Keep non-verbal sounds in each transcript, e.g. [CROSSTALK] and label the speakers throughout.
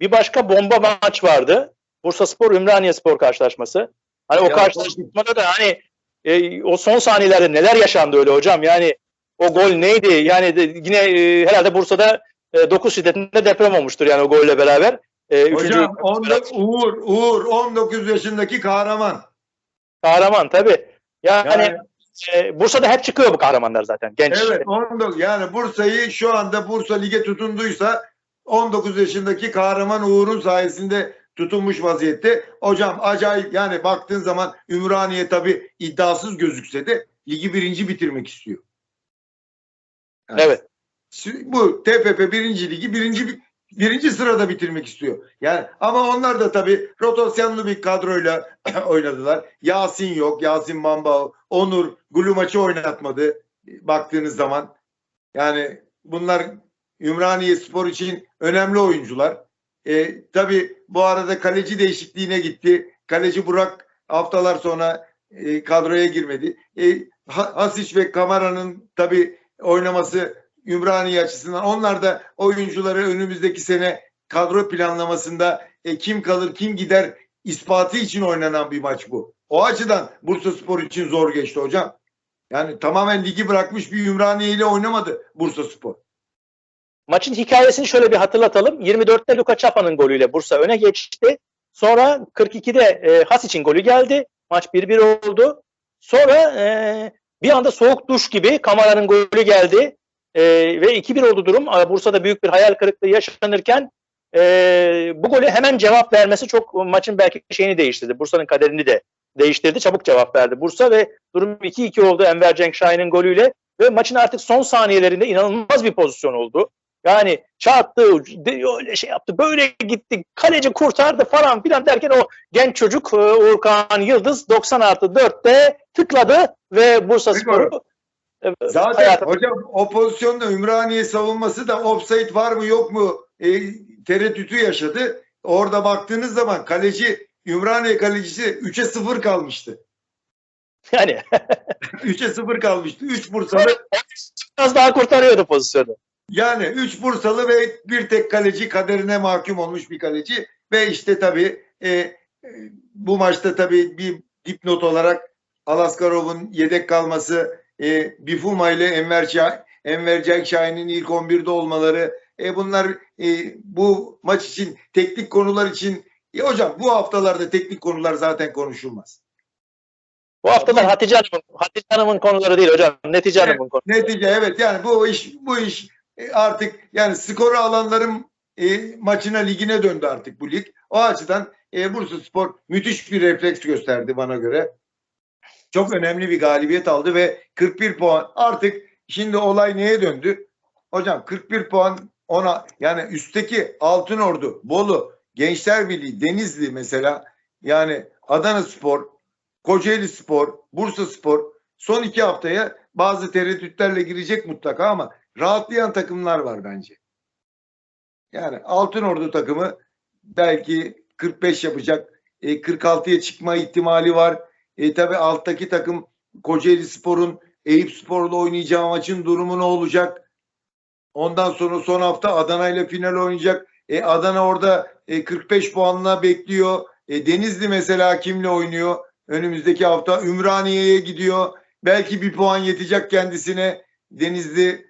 Speaker 1: bir başka bomba maç vardı. Bursa Spor Ümraniye Spor karşılaşması. Hani o karşılaşmada da hani e, o son saniyelerde neler yaşandı öyle hocam? Yani o gol neydi? Yani de, yine e, herhalde Bursa'da e, 9 şiddetinde deprem olmuştur yani o golle beraber. E,
Speaker 2: Hocam onda Uğur, Uğur 19 yaşındaki kahraman.
Speaker 1: kahraman tabii. Yani,
Speaker 2: Yani,
Speaker 1: e, Bursa'da hep çıkıyor bu kahramanlar zaten genç.
Speaker 2: evet 19 yani Bursa'yı şu anda Bursa lige tutunduysa 19 yaşındaki kahraman Uğur'un sayesinde tutunmuş vaziyette. Hocam acayip yani baktığın zaman Ümraniye tabii iddiasız gözükse de ligi birinci bitirmek istiyor. Yani
Speaker 1: Evet.
Speaker 2: bu TFF birinci ligi birinci birinci sırada bitirmek istiyor. Yani ama onlar da tabii rotasyonlu bir kadroyla [CLEARS THROAT] oynadılar. Yasin yok, Yasin Mamba, Onur Gulu maçı oynatmadı baktığınız zaman. Yani bunlar Ümraniye Spor için önemli oyuncular. E, tabii bu arada kaleci değişikliğine gitti. Kaleci Burak haftalar sonra e, kadroya girmedi. E, Ha- Hasic ve Kamara'nın tabii oynaması Ümraniye açısından onlar da oyuncuları önümüzdeki sene kadro planlamasında e, kim kalır kim gider ispatı için oynanan bir maç bu. O açıdan Bursa Spor için zor geçti hocam. Yani tamamen ligi bırakmış bir Ümraniye ile oynamadı Bursa Spor.
Speaker 1: Maçın hikayesini şöyle bir hatırlatalım. 24'te Luka Çapa'nın golüyle Bursa öne geçti. Sonra 42'de e, Hasic'in golü geldi. Maç 1-1 oldu. Sonra e, bir anda soğuk duş gibi Kamara'nın golü geldi. E, ve 2-1 oldu durum. Bursa'da büyük bir hayal kırıklığı yaşanırken e, bu golü hemen cevap vermesi çok maçın belki şeyini değiştirdi. Bursa'nın kaderini de değiştirdi. Çabuk cevap verdi Bursa ve durum 2-2 oldu Enver Cenk Şahin'in golüyle. Ve maçın artık son saniyelerinde inanılmaz bir pozisyon oldu. Yani çattı, öyle şey yaptı, böyle gitti, kaleci kurtardı falan filan derken o genç çocuk e, Uğurkan Yıldız 90 artı 4'te tıkladı ve Bursa Spor'u e,
Speaker 2: Zaten
Speaker 1: hayata-
Speaker 2: hocam o pozisyonda Ümraniye savunması da offside var mı yok mu e, tereddütü yaşadı. Orada baktığınız zaman kaleci Ümraniye kalecisi 3'e 0 kalmıştı. [LAUGHS]
Speaker 1: yani [LAUGHS]
Speaker 2: 3'e 0 kalmıştı. 3 Bursalı
Speaker 1: az daha kurtarıyordu pozisyonu.
Speaker 2: Yani 3 Bursalı ve bir tek kaleci kaderine mahkum olmuş bir kaleci ve işte tabii e, e, bu maçta tabii bir dipnot olarak Alaskarov'un yedek kalması, e, Bifuma ile Enver, Şah, Enver Cenk Şahin'in ilk 11'de olmaları, e, bunlar e, bu maç için teknik konular için e, hocam bu haftalarda teknik konular zaten konuşulmaz.
Speaker 1: Bu haftalar Hatice Hanım'ın, Hatice Hanım'ın konuları değil hocam. Netice
Speaker 2: Evet,
Speaker 1: Hanım'ın konuları.
Speaker 2: Netice evet yani bu iş bu iş e, artık yani skoru alanların e, maçına ligine döndü artık bu lig. O açıdan e, Bursa Spor müthiş bir refleks gösterdi bana göre. Çok önemli bir galibiyet aldı ve 41 puan artık şimdi olay neye döndü? Hocam 41 puan ona yani üstteki Altınordu, Bolu, Gençler Birliği, Denizli mesela yani Adana Spor, Kocaeli Spor, Bursa Spor son iki haftaya bazı tereddütlerle girecek mutlaka ama rahatlayan takımlar var bence. Yani Altınordu takımı belki 45 yapacak. E, 46'ya çıkma ihtimali var. E, tabii alttaki takım Kocaeli Spor'un Eyüp Spor'la oynayacağı maçın durumu ne olacak? Ondan sonra son hafta Adana ile final oynayacak. E, Adana orada e, 45 puanla bekliyor. E, Denizli mesela kimle oynuyor? Önümüzdeki hafta Ümraniye'ye gidiyor. Belki bir puan yetecek kendisine. Denizli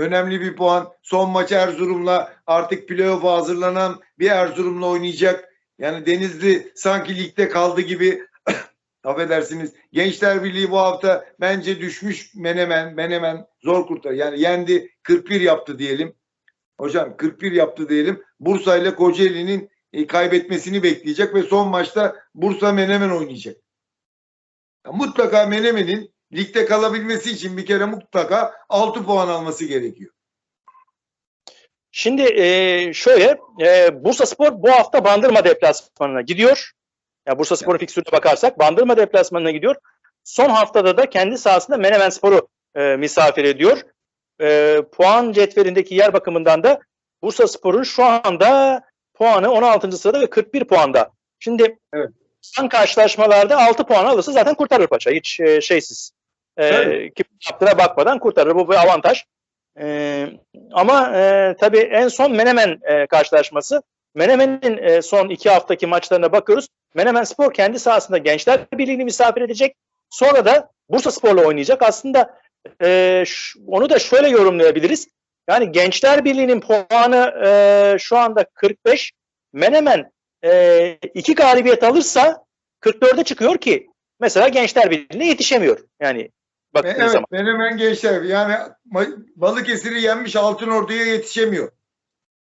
Speaker 2: önemli bir puan. Son maç Erzurum'la artık playoff'a hazırlanan bir Erzurum'la oynayacak. Yani Denizli sanki ligde kaldı gibi [COUGHS] affedersiniz. Gençler Birliği bu hafta bence düşmüş Menemen. Menemen zor kurtar. Yani yendi 41 yaptı diyelim. Hocam 41 yaptı diyelim. Bursa ile Kocaeli'nin e, kaybetmesini bekleyecek ve son maçta Bursa Menemen oynayacak. Ya mutlaka Menemen'in ligde kalabilmesi için bir kere mutlaka 6 puan alması gerekiyor.
Speaker 1: Şimdi e, şöyle e, Bursa Spor bu hafta Bandırma deplasmanına gidiyor. Ya Bursa Spor'un fikstürüne bakarsak Bandırma deplasmanına gidiyor. Son haftada da kendi sahasında Menemen Spor'u e, misafir ediyor. E, puan cetvelindeki yer bakımından da Bursa Spor'un şu anda puanı 16. sırada ve 41 puanda. Şimdi
Speaker 2: Evet.
Speaker 1: son karşılaşmalarda 6 puan alırsa zaten kurtarır paça. Hiç e, şeysiz. E, kim yaptığına bakmadan kurtarır. Bu bir avantaj. E, ama e, tabii en son Menemen e, karşılaşması Menemen'in e, son iki haftaki maçlarına bakıyoruz. Menemen Spor kendi sahasında Gençler Birliği'ni misafir edecek. Sonra da Bursa Spor'la oynayacak. Aslında e, onu da şöyle yorumlayabiliriz. Yani Gençler Birliği'nin puanı e, şu anda 45. Menemen e, iki galibiyet alırsa 44'e çıkıyor ki mesela Gençler Birliği'ne yetişemiyor. Yani baktığı
Speaker 2: Evet,
Speaker 1: zaman.
Speaker 2: Menemen gençler yani Balıkesir'i yenmiş Altınordu'ya yetişemiyor.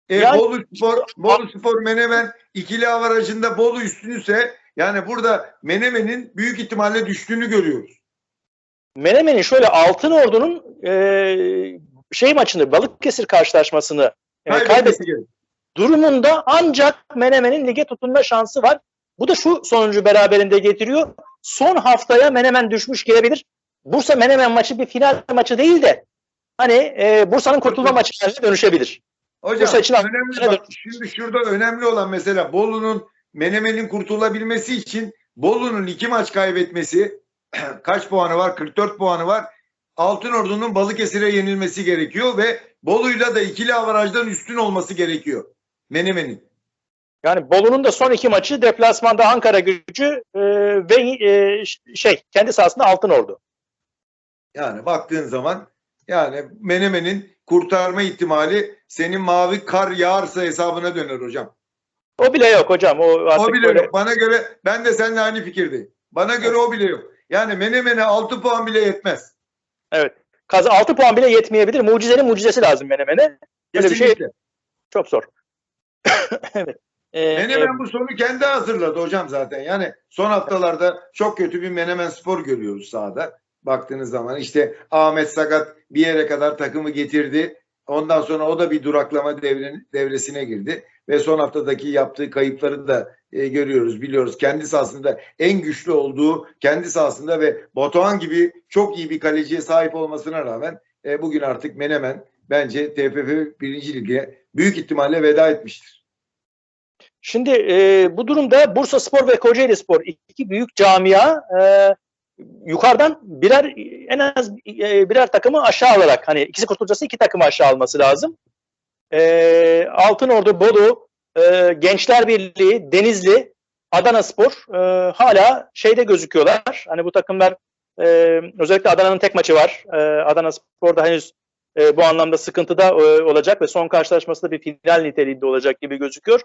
Speaker 2: E,
Speaker 1: Yani-
Speaker 2: Bolu Spor, Bolu Spor Menemen ikili avarajında Bolu üstünüse yani burada Menemen'in büyük ihtimalle düştüğünü görüyoruz.
Speaker 1: Menemen'in şöyle Altın Ordu'nun e, şey maçını Balıkesir karşılaşmasını e,
Speaker 2: gerek.
Speaker 1: durumunda ancak Menemen'in lige tutunma şansı var. Bu da şu sonucu beraberinde getiriyor. Son haftaya Menemen düşmüş gelebilir. Bursa Menemen maçı bir final maçı değil de hani e, Bursa'nın kurtulma maçı haline dönüşebilir.
Speaker 2: Hocam
Speaker 1: Bursa için
Speaker 2: önemli bak, şimdi şurada önemli olan mesela Bolu'nun Menemen'in kurtulabilmesi için Bolu'nun iki maç kaybetmesi [CLEARS THROAT] kaç puanı var? 44 puanı var. Altınordu'nun Balıkesir'e yenilmesi gerekiyor ve Bolu'yla da ikili avarajdan üstün olması gerekiyor. Menemen'in.
Speaker 1: Yani Bolu'nun da son iki maçı deplasmanda Ankara gücü e, ve e, şey kendi sahasında Altın Ordu.
Speaker 2: Yani baktığın zaman yani Menemen'in kurtarma ihtimali senin mavi kar yağarsa hesabına döner hocam.
Speaker 1: O bile yok hocam. O, artık
Speaker 2: O bile
Speaker 1: böyle-
Speaker 2: yok. Bana göre ben de seninle aynı fikirdeyim. Bana göre o bile yok. Yani Menemen'e 6 puan bile yetmez.
Speaker 1: Evet. Kaz 6 puan bile yetmeyebilir. Mucizenin mucizesi lazım Menemen'e. Böyle bir şey çok zor. [LAUGHS] evet. Ee,
Speaker 2: Menemen bu sonu kendi hazırladı hocam zaten. Yani son haftalarda çok kötü bir Menemen spor görüyoruz sahada. Baktığınız zaman işte Ahmet Sakat bir yere kadar takımı getirdi. Ondan sonra o da bir duraklama devre- devresine girdi. Ve son haftadaki yaptığı kayıpları da e, görüyoruz, biliyoruz. Kendi sahasında en güçlü olduğu, kendi sahasında ve Batuhan gibi çok iyi bir kaleciye sahip olmasına rağmen e, bugün artık Menemen bence TFF 1. Lig'e büyük ihtimalle veda etmiştir.
Speaker 1: Şimdi e, bu durumda Bursa Spor ve Kocaeli Spor iki büyük camia e, yukarıdan birer en az e, birer takımı aşağı alarak hani ikisi kurtulacaksa iki takımı aşağı alması lazım. E, Altınordu, Bolu, e, Gençler Birliği, Denizli, Adana Spor e, hala şeyde gözüküyorlar. Hani bu takımlar e, özellikle Adana'nın tek maçı var. E, Adana Spor'da henüz e, bu anlamda sıkıntıda e, olacak ve son karşılaşması da bir final niteliğinde olacak gibi gözüküyor.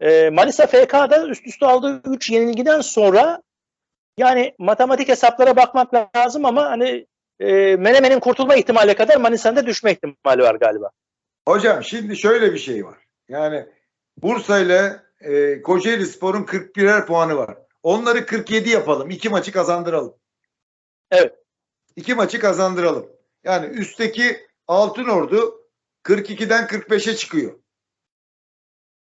Speaker 1: E, Manisa FK'da üst üste aldığı 3 yenilgiden sonra yani matematik hesaplara bakmak lazım ama hani e, Menemen'in kurtulma ihtimali kadar Manisa'nın da düşme ihtimali var galiba.
Speaker 2: Hocam şimdi şöyle bir şey var. Yani Bursa ile e, Kocaeli Spor'un 41'er puanı var. Onları 47 yapalım. İki maçı kazandıralım.
Speaker 1: Evet.
Speaker 2: İki maçı kazandıralım. Yani üstteki Altınordu 42'den 45'e çıkıyor.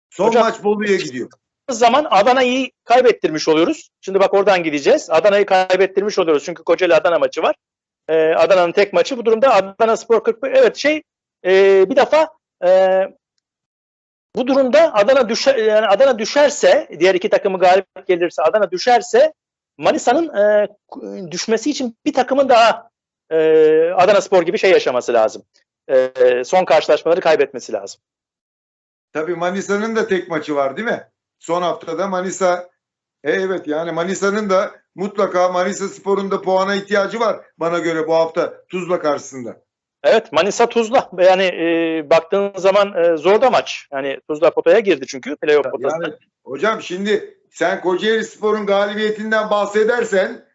Speaker 2: Son
Speaker 1: Hocam-
Speaker 2: maç Bolu'ya gidiyor.
Speaker 1: Zaman Adana'yı kaybettirmiş oluyoruz. Şimdi bak oradan gideceğiz. Adana'yı kaybettirmiş oluyoruz. Çünkü Kocaeli Adana maçı var. Ee, Adana'nın tek maçı. Bu durumda Adana Spor 41. Evet şey e, bir defa e, bu durumda Adana düşer yani Adana düşerse diğer iki takımı galip gelirse Adana düşerse Manisa'nın e, düşmesi için bir takımın daha e, Adana Spor gibi şey yaşaması lazım. E, son karşılaşmaları kaybetmesi lazım.
Speaker 2: Tabii Manisa'nın da tek maçı var değil mi? Son haftada Manisa E, evet yani Manisa'nın da mutlaka Manisa Spor'un da puana ihtiyacı var bana göre bu hafta Tuzla karşısında.
Speaker 1: Evet Manisa Tuzla yani e, baktığın zaman e, zor da maç. Yani Tuzla potaya girdi çünkü playoff potasına.
Speaker 2: Yani hocam şimdi sen Kocaeli Spor'un galibiyetinden bahsedersen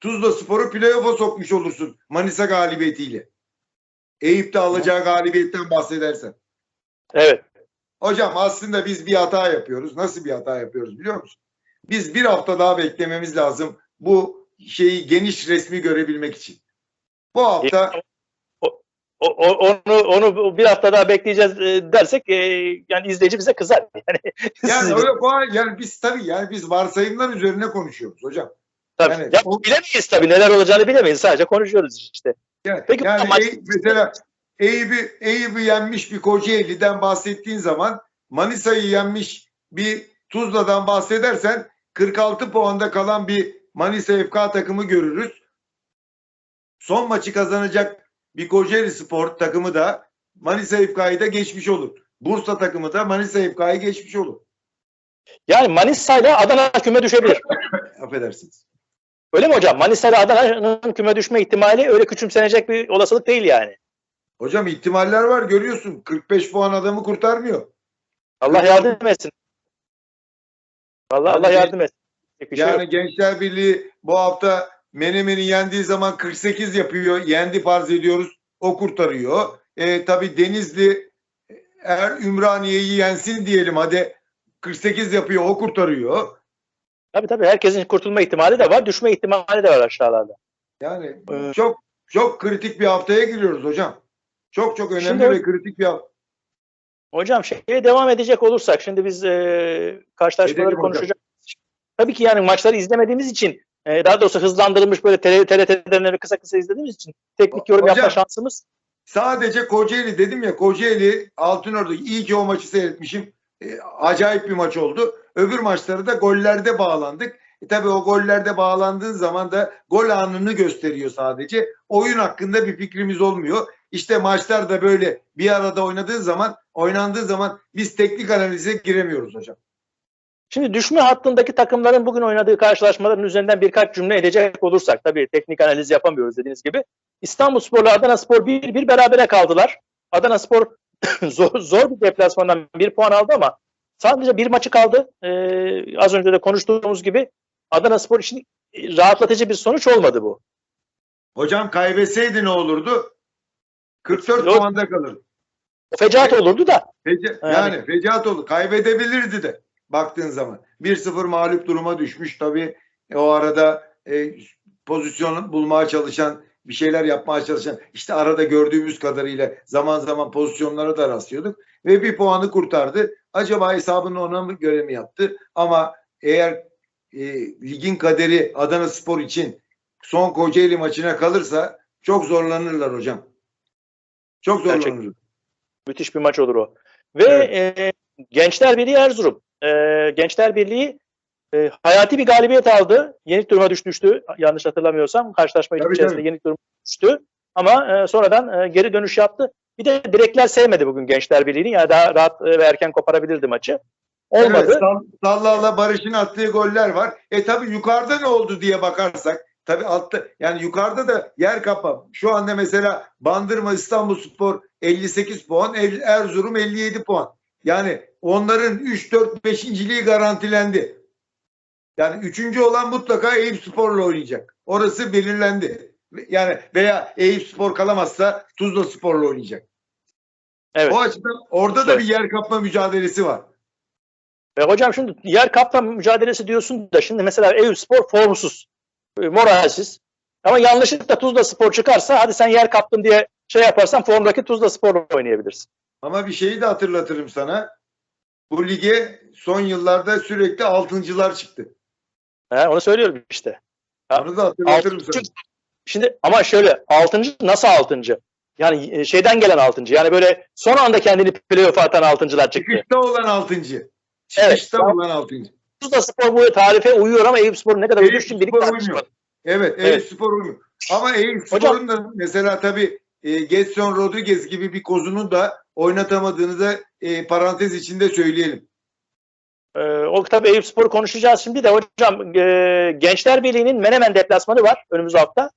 Speaker 2: Tuzla Spor'u playoff'a sokmuş olursun Manisa galibiyetiyle. Eyüp'te alacağı galibiyetten bahsedersen.
Speaker 1: Evet.
Speaker 2: Hocam aslında biz bir hata yapıyoruz. Nasıl bir hata yapıyoruz biliyor musun? Biz bir hafta daha beklememiz lazım bu şeyi geniş resmi görebilmek için. Bu hafta
Speaker 1: O, o- onu onu bir hafta daha bekleyeceğiz e, dersek e, yani izleyici bize kızar. [LAUGHS] Yani,
Speaker 2: yani öyle bu- yani biz tabii yani biz varsayımlar üzerine konuşuyoruz hocam.
Speaker 1: tabii.
Speaker 2: yani
Speaker 1: Ya,
Speaker 2: o-
Speaker 1: bilemeyiz tabii neler olacağını bilemeyiz. Sadece konuşuyoruz işte.
Speaker 2: Yani,
Speaker 1: Peki,
Speaker 2: yani
Speaker 1: ama-
Speaker 2: Ey- mesela Eyüp'ü Eyüp'ü yenmiş bir Kocaeli'den bahsettiğin zaman Manisa'yı yenmiş bir Tuzla'dan bahsedersen 46 puanda kalan bir Manisa FK takımı görürüz. Son maçı kazanacak bir Kocaeli Spor takımı da Manisa FK'yı da geçmiş olur. Bursa takımı da Manisa FK'yı geçmiş olur.
Speaker 1: Yani Manisa ile Adana küme düşebilir. [LAUGHS]
Speaker 2: Affedersiniz.
Speaker 1: Öyle mi hocam? Manisa ile Adana'nın küme düşme ihtimali öyle küçümsenecek bir olasılık değil yani.
Speaker 2: Hocam ihtimaller var görüyorsun. 45 puan adamı kurtarmıyor.
Speaker 1: Allah yardım etsin. Allah Allah yardım etsin. Bir şey
Speaker 2: Yani
Speaker 1: yok.
Speaker 2: Gençler Birliği bu hafta Menemen'i yendiği zaman 48 yapıyor. Yendi farz ediyoruz. O kurtarıyor. E, tabii Denizli eğer Ümraniye'yi yensin diyelim hadi 48 yapıyor o kurtarıyor.
Speaker 1: Tabii tabii herkesin kurtulma ihtimali de var, düşme ihtimali de var aşağılarda.
Speaker 2: Yani
Speaker 1: Evet.
Speaker 2: çok çok kritik bir haftaya giriyoruz hocam. Çok çok önemli
Speaker 1: Şimdi-
Speaker 2: ve kritik bir.
Speaker 1: Hocam şeye devam edecek olursak şimdi biz e, karşılaşmaları
Speaker 2: Edelim hocam.
Speaker 1: konuşacağız. Tabii ki yani maçları izlemediğimiz için e, daha doğrusu hızlandırılmış böyle TRT'den kısa kısa izlediğimiz için teknik yorum
Speaker 2: Hocam-
Speaker 1: yapma şansımız
Speaker 2: Sadece Kocaeli dedim ya Kocaeli Altınordu iyi ki o maçı seyretmişim. E, acayip bir maç oldu. Öbür maçları da gollerde bağlandık. E, tabii o gollerde bağlandığın zaman da gol anını gösteriyor sadece. Oyun hakkında bir fikrimiz olmuyor. İşte maçlar da böyle bir arada oynadığı zaman, oynandığı zaman biz teknik analize giremiyoruz hocam.
Speaker 1: Şimdi düşme hattındaki takımların bugün oynadığı karşılaşmaların üzerinden birkaç cümle edecek olursak tabii teknik analiz yapamıyoruz dediğiniz gibi. İstanbulspor'la Adanaspor bir bir berabere kaldılar. Adanaspor [COUGHS] zor, zor bir deplasmandan bir puan aldı ama sadece bir maçı kaldı. Ee, az önce de konuştuğumuz gibi Adanaspor için rahatlatıcı bir sonuç olmadı bu.
Speaker 2: Hocam kaybetseydi ne olurdu? 44
Speaker 1: Yok.
Speaker 2: puanda kalırdı.
Speaker 1: O fecaat olurdu da.
Speaker 2: Feci-
Speaker 1: Yani-
Speaker 2: yani fecaat oldu. Kaybedebilirdi de baktığın zaman. 1-0 mağlup duruma düşmüş tabii. E, o arada e, pozisyon bulmaya çalışan, bir şeyler yapmaya çalışan, işte arada gördüğümüz kadarıyla zaman zaman pozisyonlara da rastlıyorduk. Ve bir puanı kurtardı. Acaba hesabını ona mı göre mi yaptı? Ama eğer e, ligin kaderi Adana Spor için son Kocaeli maçına kalırsa çok zorlanırlar hocam. Çok
Speaker 1: Gerçekten.
Speaker 2: zorlanırlar.
Speaker 1: Müthiş bir maç olur o. Ve
Speaker 2: Evet.
Speaker 1: e, Gençler Birliği Erzurum. E, Gençler Birliği e, hayati bir galibiyet aldı. Yenik duruma düşmüştü. Yanlış hatırlamıyorsam. Karşılaşma
Speaker 2: Tabii,
Speaker 1: içerisinde
Speaker 2: tabii.
Speaker 1: yenik duruma düştü. Ama e, sonradan e, geri dönüş yaptı. Bir de direkler sevmedi bugün Gençler Birliği'ni. Yani daha rahat e, ve erken koparabilirdi maçı. Olmadı.
Speaker 2: Evet, Sall- Sallal'la Barış'ın attığı goller var. E tabi yukarıda ne oldu diye bakarsak tabi altta yani yukarıda da yer kapa. Şu anda mesela Bandırma İstanbulspor 58 puan, Erzurum 57 puan. Yani onların 3 4 5.liği garantilendi. Yani üçüncü olan mutlaka Eyüpspor'la oynayacak. Orası belirlendi. Yani veya Eyüpspor kalamazsa Tuzla Spor'la oynayacak.
Speaker 1: Evet.
Speaker 2: O açıdan orada da bir yer kapma mücadelesi var.
Speaker 1: E, hocam şimdi yer kapma mücadelesi diyorsun da şimdi mesela Eyüpspor formsuz, e, moralsiz. Ama yanlışlıkla Tuzla Spor çıkarsa hadi sen yer kaptın diye şey yaparsan formdaki Tuzla Spor'la oynayabilirsin.
Speaker 2: Ama bir şeyi de hatırlatırım sana. Bu lige son yıllarda sürekli altıncılar çıktı.
Speaker 1: He, onu söylüyorum işte.
Speaker 2: Onu da hatırlatırım
Speaker 1: Altıncı-
Speaker 2: sana.
Speaker 1: Şimdi ama şöyle altıncı nasıl altıncı? Yani e, şeyden gelen altıncı. Yani böyle son anda kendini playoff'a atan altıncılar çıktı.
Speaker 2: Çıkışta olan altıncı.
Speaker 1: Evet.
Speaker 2: Çıkışta olan altıncı.
Speaker 1: Tuzla Spor bu tarife uyuyor ama Eyüpspor ne kadar için
Speaker 2: Eyüpspor
Speaker 1: birlikte
Speaker 2: uymuyor.
Speaker 1: tartışmadı.
Speaker 2: Evet,
Speaker 1: Evet.
Speaker 2: Eyüpspor uymuyor. Ama Eyüpspor'un da mesela tabii e, Getson Rodriguez gibi bir kozunu da oynatamadığını da e, parantez içinde söyleyelim.
Speaker 1: Ee, o tabii Eyüpspor'u konuşacağız şimdi de hocam e, Gençler Birliği'nin Menemen deplasmanı var önümüz hafta.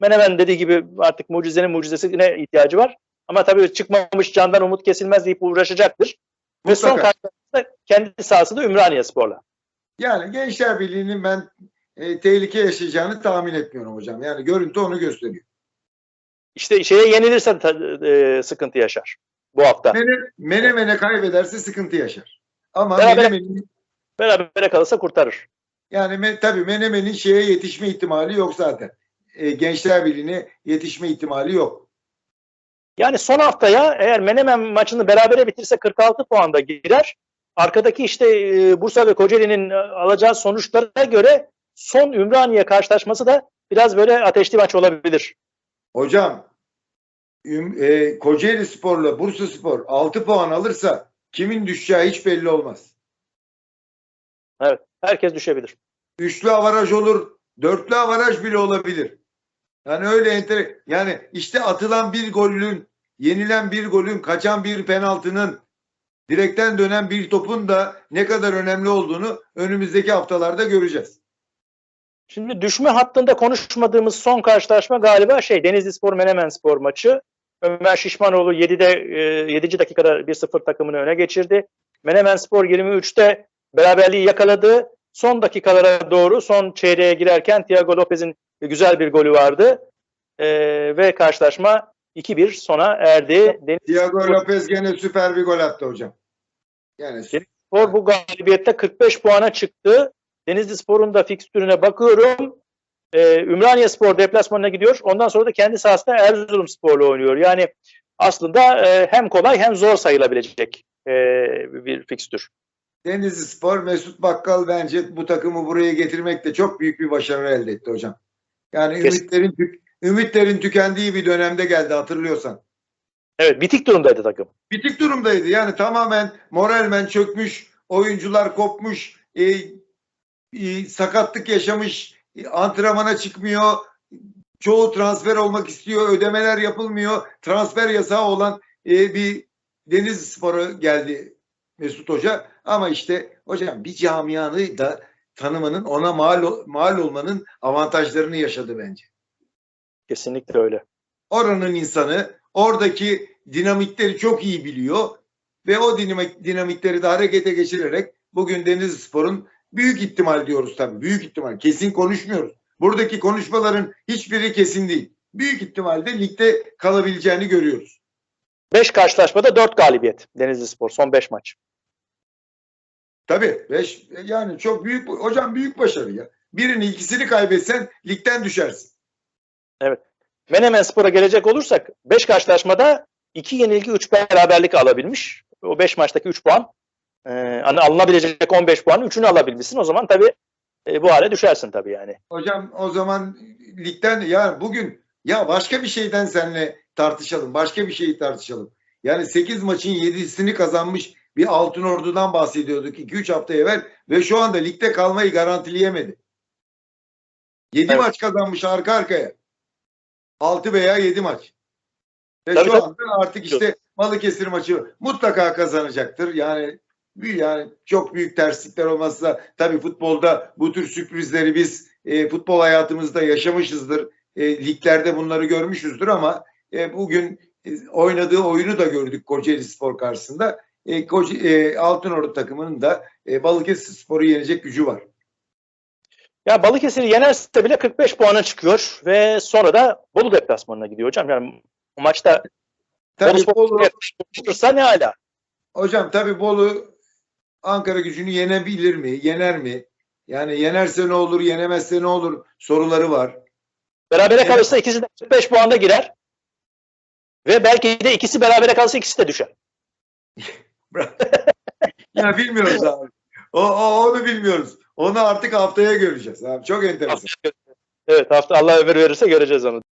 Speaker 1: Menemen dediği gibi artık mucizenin mucizesine ihtiyacı var. Ama tabii çıkmamış candan umut kesilmez deyip uğraşacaktır. Ve son
Speaker 2: Mutlaka.
Speaker 1: karşılaşması kendi sahasında Ümraniye Spor'la.
Speaker 2: Yani Gençler Birliği'nin ben e, tehlike yaşayacağını tahmin etmiyorum hocam. Yani görüntü onu gösteriyor.
Speaker 1: İşte şeye yenilirse ta- e, sıkıntı yaşar bu hafta.
Speaker 2: Mene, Menemen'e kaybederse sıkıntı yaşar. Ama
Speaker 1: Beraber-
Speaker 2: Menemen'in
Speaker 1: Berabere kalırsa kurtarır.
Speaker 2: yani me, tabii Menemen'in şeye yetişme ihtimali yok zaten. E, Gençler Birliği'ne yetişme ihtimali yok.
Speaker 1: Yani son haftaya eğer Menemen maçını berabere bitirse 46 puanda girer. Arkadaki işte e, Bursa ve Kocaeli'nin e, alacağı sonuçlara göre son Ümraniye karşılaşması da biraz böyle ateşli maç olabilir.
Speaker 2: Hocam Üm- e, Kocaeli Spor'la Bursa Spor 6 puan alırsa kimin düşeceği hiç belli olmaz.
Speaker 1: Herkes düşebilir.
Speaker 2: Üçlü avaraj olur, dörtlü avaraj bile olabilir. Yani öyle enter yani işte atılan bir golün, yenilen bir golün, kaçan bir penaltının direkten dönen bir topun da ne kadar önemli olduğunu önümüzdeki haftalarda göreceğiz.
Speaker 1: Şimdi düşme hattında konuşmadığımız son karşılaşma galiba şey Denizli Spor Menemen Spor maçı. Ömer Şişmanoğlu 7'de e, 7. dakikada 1-0 takımını öne geçirdi. Menemen Spor 23'te beraberliği yakaladı. Son dakikalara doğru son çeyreğe girerken Thiago Lopez'in güzel bir golü vardı. E, ve karşılaşma 2-1 sona erdi. Denizli
Speaker 2: Thiago
Speaker 1: Spor-
Speaker 2: Lopez gene süper bir gol attı hocam. Yani
Speaker 1: Spor bu galibiyette 45 puana çıktı. Denizli Spor'un da fikstürüne bakıyorum. Ee, Ümraniye Spor deplasmanına gidiyor. Ondan sonra da kendi sahasında Erzurum Spor'la oynuyor. Yani aslında e, hem kolay hem zor sayılabilecek e, bir fikstür.
Speaker 2: Denizli Spor, Mesut Bakkal bence bu takımı buraya getirmekte çok büyük bir başarı elde etti hocam. Yani
Speaker 1: Kesin.
Speaker 2: ümitlerin ümitlerin tükendiği bir dönemde geldi hatırlıyorsan.
Speaker 1: Evet bitik durumdaydı takım.
Speaker 2: Bitik durumdaydı. Yani tamamen moralmen çökmüş, oyuncular kopmuş, e, e, sakatlık yaşamış, e, antrenmana çıkmıyor, çoğu transfer olmak istiyor, ödemeler yapılmıyor, transfer yasağı olan e, bir Denizli Spor'a geldi Mesut Hoca. Ama işte hocam bir camianı da tanımanın, ona mal, mal olmanın avantajlarını yaşadı bence.
Speaker 1: Kesinlikle öyle.
Speaker 2: Oranın insanı oradaki dinamikleri çok iyi biliyor ve o dinamik, dinamikleri de harekete geçirerek bugün Denizli Spor'un büyük ihtimal diyoruz tabii. Büyük ihtimal. Kesin konuşmuyoruz. Buradaki konuşmaların hiçbiri kesin değil. Büyük ihtimalle ligde kalabileceğini görüyoruz.
Speaker 1: 5 karşılaşmada 4 galibiyet Denizli Spor son 5 maç.
Speaker 2: Tabii. Beş, yani çok büyük hocam büyük başarı ya. Birini ikisini kaybetsen ligden düşersin.
Speaker 1: Menemen Spor'a gelecek olursak 5 karşılaşmada 2 yenilgi 3 beraberlik alabilmiş. O 5 maçtaki 3 puan e, hani alınabilecek 15 puanın 3'ünü alabilmişsin. O zaman tabii e, bu hale düşersin tabii yani.
Speaker 2: Hocam o zaman ligden ya bugün ya başka bir şeyden seninle tartışalım. Başka bir şeyi tartışalım. Yani 8 maçın 7'sini kazanmış bir Altın Ordu'dan bahsediyorduk 2-3 hafta evvel ve şu anda ligde kalmayı garantileyemedi. 7
Speaker 1: Evet.
Speaker 2: maç kazanmış arka arkaya. 6 veya 7 maç. Ve
Speaker 1: Tabii,
Speaker 2: şu
Speaker 1: tabii.
Speaker 2: anda artık işte Balıkesir maçı mutlaka kazanacaktır. Yani yani çok büyük terslikler olmazsa tabii futbolda bu tür sürprizleri biz e, futbol hayatımızda yaşamışızdır. E, liglerde bunları görmüşüzdür ama e, bugün e, oynadığı oyunu da gördük Kocaeli Spor karşısında. E, Koca, e, Altınordu takımının da e, Balıkesir Spor'u yenecek gücü var.
Speaker 1: Ya Balıkesir'i yenerse bile 45 puana çıkıyor ve sonra da Bolu deplasmanına gidiyor hocam. Yani bu maçta Bolu
Speaker 2: Tabii
Speaker 1: Spor
Speaker 2: Bolu,
Speaker 1: yapıştırsa ne hala?
Speaker 2: hocam tabii Bolu Ankara gücünü yenebilir mi? Yener mi? Yani yenerse ne olur, yenemezse ne olur soruları var.
Speaker 1: Berabere
Speaker 2: Evet.
Speaker 1: kalırsa ikisi de 45 puanda girer. Ve belki de ikisi berabere kalırsa ikisi de düşer. [LAUGHS]
Speaker 2: Ya bilmiyoruz abi. O, o onu bilmiyoruz. Onu artık haftaya göreceğiz. Çok enteresan.
Speaker 1: Evet hafta Allah ömür verirse göreceğiz onu.